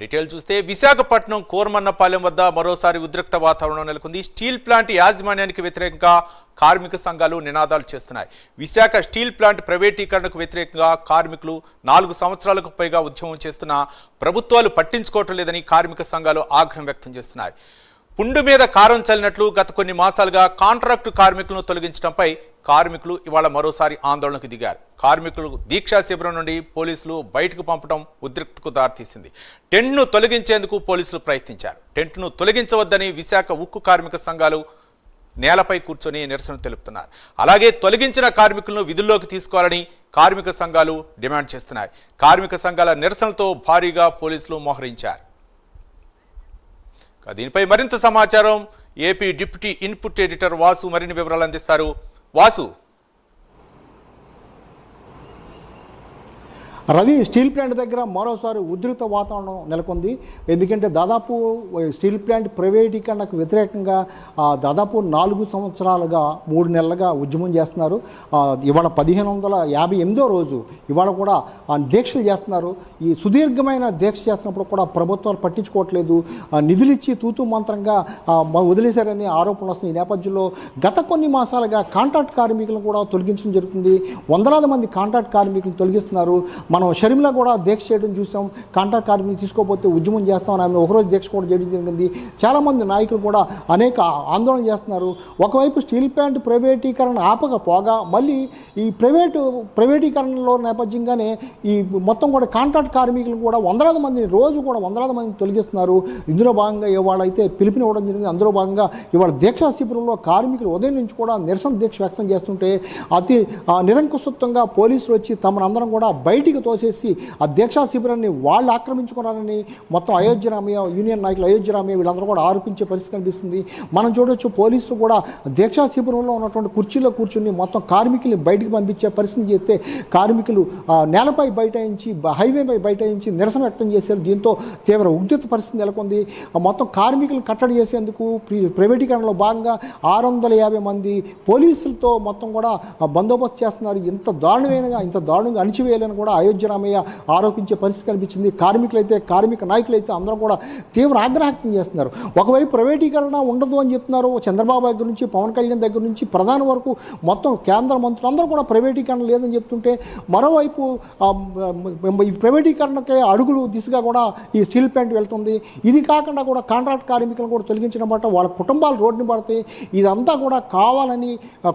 Detail చూస్తే విశాఖపట్నం కోరమన్నపాలెం వద్ద మరోసారి ఉద్రిక్త వాతావరణం నెలకొంది. స్టీల్ ప్లాంట్ యాజమాన్యానికి వ్యతిరేకంగా కార్మిక సంఘాలు నినాదాలు చేస్తున్నాయి. విశాఖ స్టీల్ ప్లాంట్ ప్రైవేటీకరణకు వ్యతిరేకంగా కార్మికులు నాలుగు సంవత్సరాలకు పైగా ఉద్యమం చేస్తున్నా ప్రభుత్వాలు పట్టించుకోవటం లేదని కార్మిక సంఘాలు ఆగ్రహం వ్యక్తం చేస్తున్నాయి. పుండు మీద కారం చల్లినట్లు గత కొన్ని మాసాలుగా కాంట్రాక్టు కార్మికులను తొలగించడంపై కార్మికులు ఇవాళ మరోసారి ఆందోళనకు దిగారు. కార్మికులు దీక్షా శిబిరం నుండి పోలీసులు బయటకు పంపడం ఉద్రిక్తకు దారితీసింది. టెంట్ను తొలగించేందుకు పోలీసులు ప్రయత్నించారు. టెంట్ను తొలగించవద్దని విశాఖ ఉక్కు కార్మిక సంఘాలు నేలపై కూర్చొని నిరసన తెలుపుతున్నారు. అలాగే తొలగించిన కార్మికులను విధుల్లోకి తీసుకోవాలని కార్మిక సంఘాలు డిమాండ్ చేస్తున్నాయి. కార్మిక సంఘాల నిరసనలతో భారీగా పోలీసులు మోహరించారు. దీనిపై మరింత సమాచారం AP deputy input editor Vasu మరిన్ని వివరాలు అందిస్తారు. వాసు. రవి స్టీల్ ప్లాంట్ దగ్గర మరోసారి ఉధృత వాతావరణం నెలకొంది. ఎందుకంటే దాదాపు స్టీల్ ప్లాంట్ ప్రైవేటీకరణకు వ్యతిరేకంగా దాదాపు నాలుగు సంవత్సరాలుగా మూడు నెలలుగా ఉద్యమం చేస్తున్నారు. ఇవాళ పదిహేను వందల యాభై ఎనిమిదో రోజు ఇవాళ కూడా దీక్షలు చేస్తున్నారు. ఈ సుదీర్ఘమైన దీక్ష చేస్తున్నప్పుడు కూడా ప్రభుత్వాలు పట్టించుకోవట్లేదు. నిధులిచ్చి తూతు మంత్రంగా వదిలేశారని ఆరోపణలు వస్తున్నాయి. ఈ నేపథ్యంలో గత కొన్ని మాసాలుగా కాంట్రాక్ట్ కార్మికులను కూడా తొలగించడం జరుగుతుంది. వందలాది మంది కాంట్రాక్ట్ కార్మికులను తొలగిస్తున్నారు. మనం షర్మిల కూడా దీక్ష చేయడం చూసాం. కాంట్రాక్ట్ కార్మికులు తీసుకోకపోతే ఉద్యమం చేస్తామని ఆమె ఒకరోజు దీక్ష కూడా చేయడం జరిగింది. చాలామంది నాయకులు కూడా అనేక ఆందోళన చేస్తున్నారు. ఒకవైపు స్టీల్ ప్లాంట్ ప్రైవేటీకరణ ఆపకపోగా మళ్ళీ ఈ ప్రైవేటు ప్రైవేటీకరణలో నేపథ్యంగానే ఈ మొత్తం కూడా కాంట్రాక్ట్ కార్మికులు కూడా వందలాది మందిని రోజు కూడా వందలాది మందిని తొలగిస్తున్నారు. ఇందులో భాగంగా ఇవాళ అయితే పిలుపునివ్వడం జరిగింది. అందులో భాగంగా ఇవాళ దీక్షా శిబిరంలో కార్మికులు ఉదయం నుంచి కూడా నిరసన దీక్ష వ్యక్తం చేస్తుంటే అతి నిరంకుశత్వంగా పోలీసులు వచ్చి తమను అందరం కూడా బయటికి తోసేసి ఆ దీక్షా శిబిరాన్ని వాళ్ళు ఆక్రమించుకున్నారని మొత్తం అయోధ్య రామయ్య యూనియన్ నాయకులు అయోధ్య రామయ్య వీళ్ళందరూ కూడా ఆరోపించే పరిస్థితి కనిపిస్తుంది. మనం చూడొచ్చు పోలీసులు కూడా దీక్షా శిబిరంలో ఉన్నటువంటి కుర్చీలో కూర్చుని మొత్తం కార్మికుల్ని బయటికి పంపించే పరిస్థితి చేస్తే కార్మికులు నేలపై బైఠాయించి హైవేపై బైఠాయించి నిరసన వ్యక్తం చేశారు. దీంతో తీవ్ర ఉద్యుత పరిస్థితి నెలకొంది. మొత్తం కార్మికులు కట్టడి చేసేందుకు ప్రైవేటీకరణలో భాగంగా ఆరు వందల యాభై మంది పోలీసులతో మొత్తం కూడా బందోబస్తు చేస్తున్నారు. ఇంత దారుణమైన ఇంత దారుణంగా అణిచివేయాలని కూడా అయోధ్య రామయ్య ఆరోపించే పరిస్థితి కనిపించింది. కార్మికులైతే కార్మిక నాయకులైతే అందరూ కూడా తీవ్ర ఆగ్రహం వ్యక్తం చేస్తున్నారు. ఒకవైపు ప్రైవేటీకరణ ఉండదు అని చెప్తున్నారు. చంద్రబాబు దగ్గర నుంచి పవన్ కళ్యాణ్ దగ్గర నుంచి ప్రధాన వరకు మొత్తం కేంద్ర మంత్రులు అందరూ కూడా ప్రైవేటీకరణ లేదని చెప్తుంటే మరోవైపు ఈ ప్రైవేటీకరణకే అడుగులు దిశగా కూడా ఈ స్టీల్ ప్లాంట్ వెళ్తుంది. ఇది కాకుండా కూడా కాంట్రాక్ట్ కార్మికులను కూడా తొలగించడం బట్ట వాళ్ళ కుటుంబాలు రోడ్డుని పడతాయి ఇదంతా కూడా కావాలని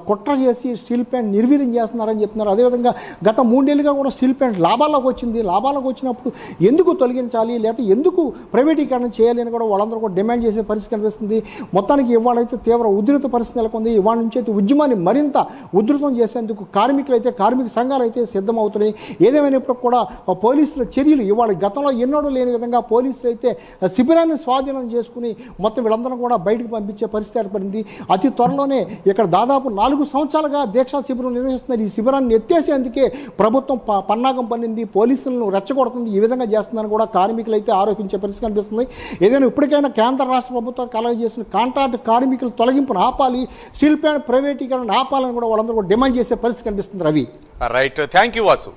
కుట్ర చేసి స్టీల్ ప్లాంట్ నిర్వీర్యం చేస్తున్నారని చెప్తున్నారు. అదేవిధంగా గత మూడేళ్ళుగా కూడా స్టీల్ ప్లాంట్ లాభాలకు వచ్చింది లాభాలకు వచ్చినప్పుడు ఎందుకు తొలగించాలి లేకపోతే ఎందుకు ప్రైవేటీకరణ చేయాలి అని కూడా వాళ్ళందరూ కూడా డిమాండ్ చేసే పరిస్థితి కనిపిస్తుంది. మొత్తానికి ఇవాళైతే తీవ్ర ఉధృత పరిస్థితి నెలకొంది. ఇవాళ నుంచి అయితే ఉద్యమాన్ని మరింత ఉధృతం చేసేందుకు కార్మికులు అయితే కార్మిక సంఘాలు అయితే సిద్ధమవుతున్నాయి. ఏదేమైనప్పుడు కూడా పోలీసుల చర్యలు ఇవాళ గతంలో ఎన్నడూ లేని విధంగా పోలీసులు అయితే శిబిరాన్ని స్వాధీనం చేసుకుని మొత్తం వీళ్ళందరం కూడా బయటకు పంపించే పరిస్థితి ఏర్పడింది. అతి త్వరలోనే ఇక్కడ దాదాపు నాలుగు సంవత్సరాలుగా దీక్షా శిబిరం నిర్వహిస్తున్నారు. ఈ శిబిరాన్ని ఎత్తేసేందుకే ప్రభుత్వం ప- పన్నాగం పంపనింది పోలీసులను రెచ్చగొడుతుంది ఈ విధంగా చేస్తుందని కూడా కార్మికులు అయితే ఆరోపించే పరిస్థితి కనిపిస్తుంది. ఏదైనా ఇప్పటికైనా కేంద్ర రాష్ట్ర ప్రభుత్వం కలగ చేసిన కాంట్రాక్ట్ కార్మికులు తొలగింపును ఆపాలి స్టీల్ ప్లాంట్ ప్రైవేటీకరణ ఆపాలని కూడా వాళ్ళందరూ కూడా డిమాండ్ చేసే పరిస్థితి కనిపిస్తుంది Ravi. Right thank you Vasu